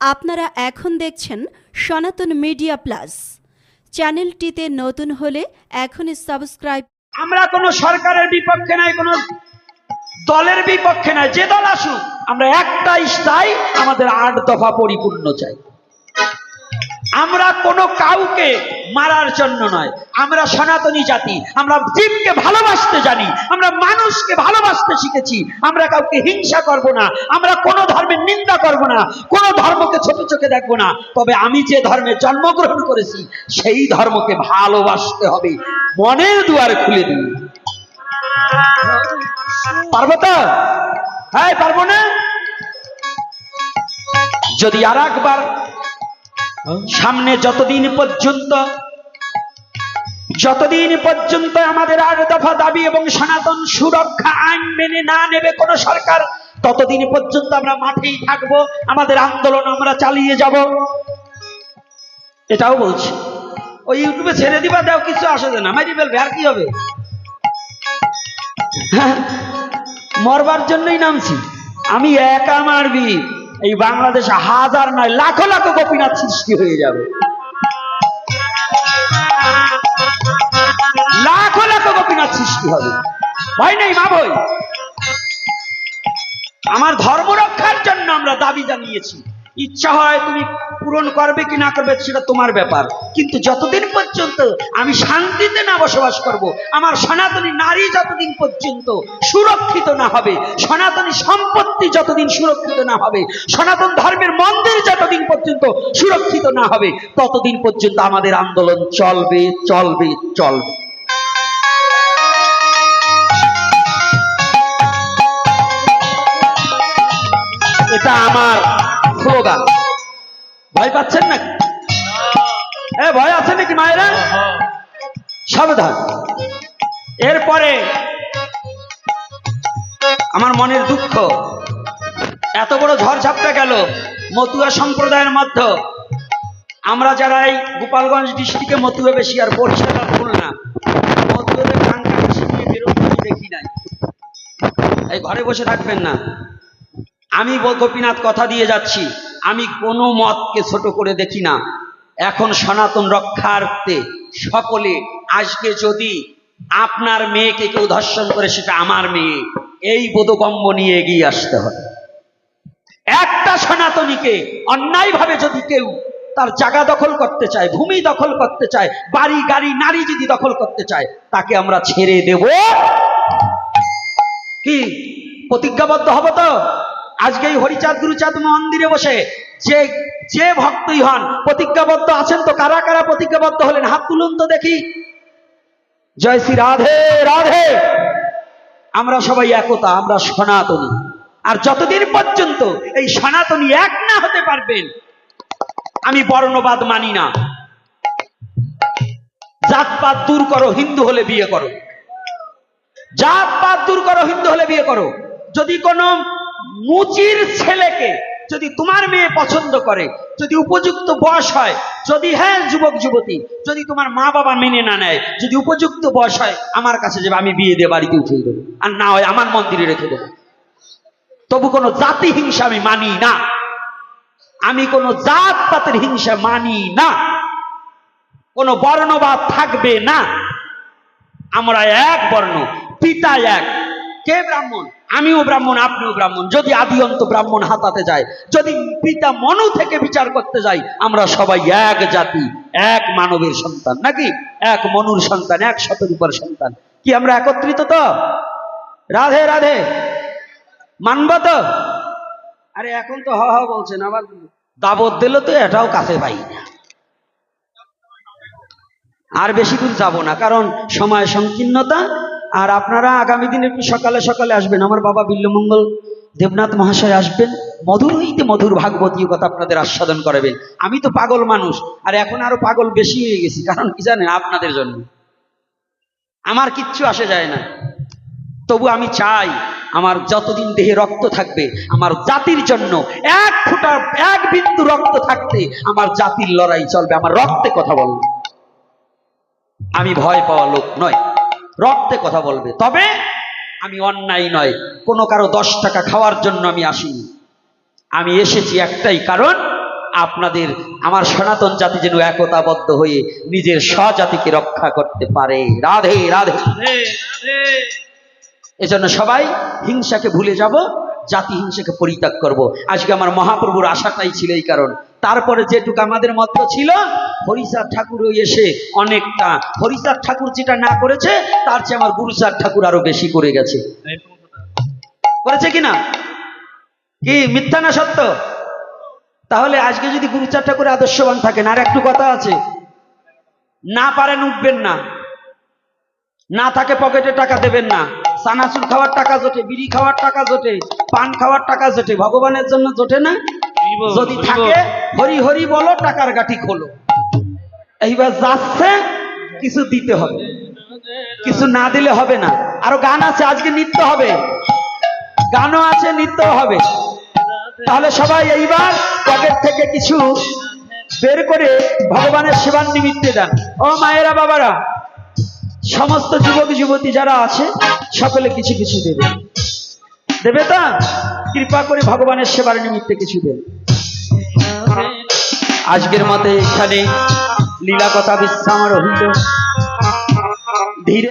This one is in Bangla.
আপনারা এখন দেখছেন সনাতন মিডিয়া প্লাস। চ্যানেলটিতে নতুন হলে এখনই সাবস্ক্রাইব। আমরা কোনো সরকারের বিপক্ষে নাই, কোনো দলের বিপক্ষে নাই, যে দল আসুক, আমরা একটাই চাই আমাদের আট দফা পরিপূর্ণ চাই। আমরা কোনো কাউকে মারার জন্য নয়। আমরা সনাতনী জাতি, আমরা জীবকে ভালোবাসতে জানি, আমরা মানুষকে ভালোবাসতে শিখেছি। আমরা কাউকে হিংসা করব না, আমরা কোনো ধর্মের নিন্দা করব না, কোনো ধর্মকে ছোট চোখে দেখব না। তবে আমি যে ধর্মে জন্মগ্রহণ করেছি, সেই ধর্মকে ভালোবাসতে হবে। মনের দুয়ার খুলে দিই পারব তো হ্যাঁ পারব না যদি আর একবার সামনে যতদিন পর্যন্ত যতদিন পর্যন্ত আমাদের আট দফা দাবি এবং সনাতন সুরক্ষা আইন মেনে না নেবে কোন সরকার ততদিন পর্যন্ত আমরা মাঠেই থাকব আমাদের আন্দোলন আমরা চালিয়ে যাব। এটাও বলছি। ওই ইউটিউবে ছেড়ে দিবা দাও কিছু আসে না মারি ফেলবে আর কি হবে? হ্যাঁ, মরবার জন্যই নামছি। আমি একা মারবি। এই বাংলাদেশে হাজার নয়, লাখো লাখো গোপীনাথ সৃষ্টি হয়ে যাবে। লাখো লাখো গোপীনাথ সৃষ্টি হবে। ভয় নেই, মা বই আমার ধর্ম রক্ষার জন্য আমরা দাবি জানিয়েছি। ইচ্ছা হয় তুমি পূরণ করবে কি না করবে সেটা তোমার ব্যাপার। কিন্তু যতদিন পর্যন্ত আমি শান্তিতে না বসবাস করব, আমার সনাতনী নারী যতদিন পর্যন্ত সুরক্ষিত না হবে, সনাতনী সম্পত্তি যতদিন সুরক্ষিত না হবে, সনাতন ধর্মের মন্দির যতদিন পর্যন্ত সুরক্ষিত না হবে, ততদিন পর্যন্ত আমাদের আন্দোলন চলবে চলবে চলবে। এটা আমার ভয় পাচ্ছেন নাকি? এ, ভয় আছে নাকি মায়েরা? সাবধান। এরপরে আমার মনের দুঃখ। এত বড় ঝড় ঝাপটা গেল মতুয়া সম্প্রদায়ের মধ্যে। আমরা যারা এই গোপালগঞ্জ ডিস্ট্রিক্টে মতুয়া বেশি আর বরিশাল খুলনা, মতুয়াদের কাঙ্কা বেশি নিয়ে বেরোতে দেখি নাই। এই ঘরে বসে থাকবেন না। আমি গোপীনাথ কথা দিয়ে যাচ্ছি। আমি কোনো মতকে ছোট করে দেখি না। এখন সনাতন রক্ষার্থে সকলে আজকে যদি আপনার মেয়েকে কেউ ধর্ষণ করে, সেটা আমার মেয়ে। এই বোধগম্য নিয়ে এগিয়ে আসতে হবে। একটা সনাতনীকে অন্যায়ভাবে যদি কেউ তার জায়গা দখল করতে চায়, ভূমি দখল করতে চায়, বাড়ি, গাড়ি, নারী যদি দখল করতে চায়, তাকে আমরা ছেড়ে দেব। কি? প্রতিজ্ঞাবদ্ধ হব তো? আজকে এই হরিচাঁদ গুরুচাঁদ মন্দিরে বসে যে যে ভক্তই হন, প্রতিজ্ঞাবদ্ধ আছেন তো, কারা কারা প্রতিজ্ঞাবদ্ধ হলেন? হাত তুলুন তো দেখি। জয় শ্রী রাধে রাধে। আমরা সবাই একতা, আমরা সনাতনী। আর যতদিন পর্যন্ত এই সনাতনী এক না হতে পারবেন, আমি বর্ণবাদ মানি না। জাতপাত দূর করো, হিন্দু হলে বিয়ে করো। জাত পাত দূর করো, হিন্দু হলে বিয়ে করো। যদি কোনো মুচির ছেলেকে যদি তোমার মেয়ে পছন্দ করে, যদি উপযুক্ত বয়স হয়, যদি হ্যাঁ যুবক, যুবতী, যদি তোমার মা বাবা মেনে না নেয়, যদি উপযুক্ত বয়স হয়, আমার কাছে যাবে, আমি বিয়ে দিয়ে বাড়িতে উঠিয়ে দেবো। আর না হয় আমার মন্দিরে রেখে দেবো। তবু কোনো জাতি হিংসা আমি মানি না। আমি কোনো জাত পাতের হিংসা মানি না। কোনো বর্ণবাদ থাকবে না। আমরা এক বর্ণ, পিতা এক। কে ব্রাহ্মণ? আমিও ব্রাহ্মণ, আপনিও ব্রাহ্মণ। যদি আদি অন্ত ব্রাহ্মণ হাতাতে যায়, যদি পিতা মনু থেকে বিচার করতে যাই আমরা সবাই এক জাতি, এক মানবের সন্তান। নাকি? এক মনুর সন্তান, এক শতরূপার সন্তান। কি আমরা একত্রিত তো? রাধে রাধে। মানব তো? আরে এখন তো হ হ বলছেন, আবার দাবত দিল তো এটাও কাছে পাই না। আর বেশি দূর যাব না, কারণ সময় সংকীর্ণতা আর আপনারা আগামী দিন একটু সকালে সকালে আসবেন। আমার বাবা বিল্লমঙ্গল দেবনাথ মহাশয় আসবেন। মধুর হইতে মধুর ভাগবতীয় কথা আপনাদের আস্বাদন করাবেন। আমি তো পাগল মানুষ, আর এখন আরও পাগল বেশি হয়ে গেছি, কারণ কি জানেন? আপনাদের জন্য। আমার কিচ্ছু আসে যায় না। তবু আমি চাই, আমার যতদিন দেহে রক্ত থাকবে, আমার জাতির জন্য এক ফুটা, এক বিন্দু রক্ত থাকতে আমার জাতির লড়াই চলবে। আমার রক্তে কথা বলবে আমি ভয় পাওয়া লোক নয়। রক্তে কথা বলবে। তবে আমি অন্যায় নয় কোনো কারও দশ টাকা খাওয়ার জন্য আমি আসিনি। আমি এসেছি একটাই কারণ আপনাদের আমার সনাতন জাতি যেন একতাবদ্ধ হয়ে নিজের স্বজাতিকে রক্ষা করতে পারে। রাধে রাধে। এজন্য সবাই হিংসাকে ভুলে যাব জাতি হিংসাকে পরিত্যাগ করব। আজকে আমার মহাপ্রভুর আশাটাই ছিল এই কারণ। তারপরে যেটুকু আমাদের মধ্যে ছিল হরিচাঁদ ঠাকুর এসে অনেকটা হরিচাঁদ ঠাকুর যেটা না করেছে, তার চেয়ে আমার গুরুচাঁদ ঠাকুর আরও বেশি করে গেছে। করেছে কিনা কি, মিথ্যা না সত্য? তাহলে আজকে যদি গুরুচাঁদ ঠাকুর আদর্শবান থাকেন, আর একটু কথা আছে। না পারেন উঠবেন না। না থাকে পকেটে টাকা দেবেন না। সানাসুর খাওয়ার টাকা জোটে, বিড়ি খাওয়ার টাকা জোটে, পান খাওয়ার টাকা জোটে, ভগবানের জন্য জোটে না। যদি থাকে হরি হরি বলো টাকার গাঠি খোলো। এইবার যাচ্ছে কিছু দিতে হবে। কিছু না দিলে হবে না। আরও গান আছে আজকে নৃত্য হবে। গানও আছে নৃত্য হবে। তাহলে সবাই এইবার পকেট থেকে কিছু বের করে ভগবানের সেবার নিমিত্তে দেন। ও মায়েরা বাবারা সমস্ত যুবক যুবতী যারা আছে সকলে কিছু কিছু দেবে। দেবে তা? কৃপা করে ভগবানের সেবার নিমিত্তে কিছু দেবে। আজকের মতে এখানে লীলা কথা বিশ্রাম রহিত ধীরে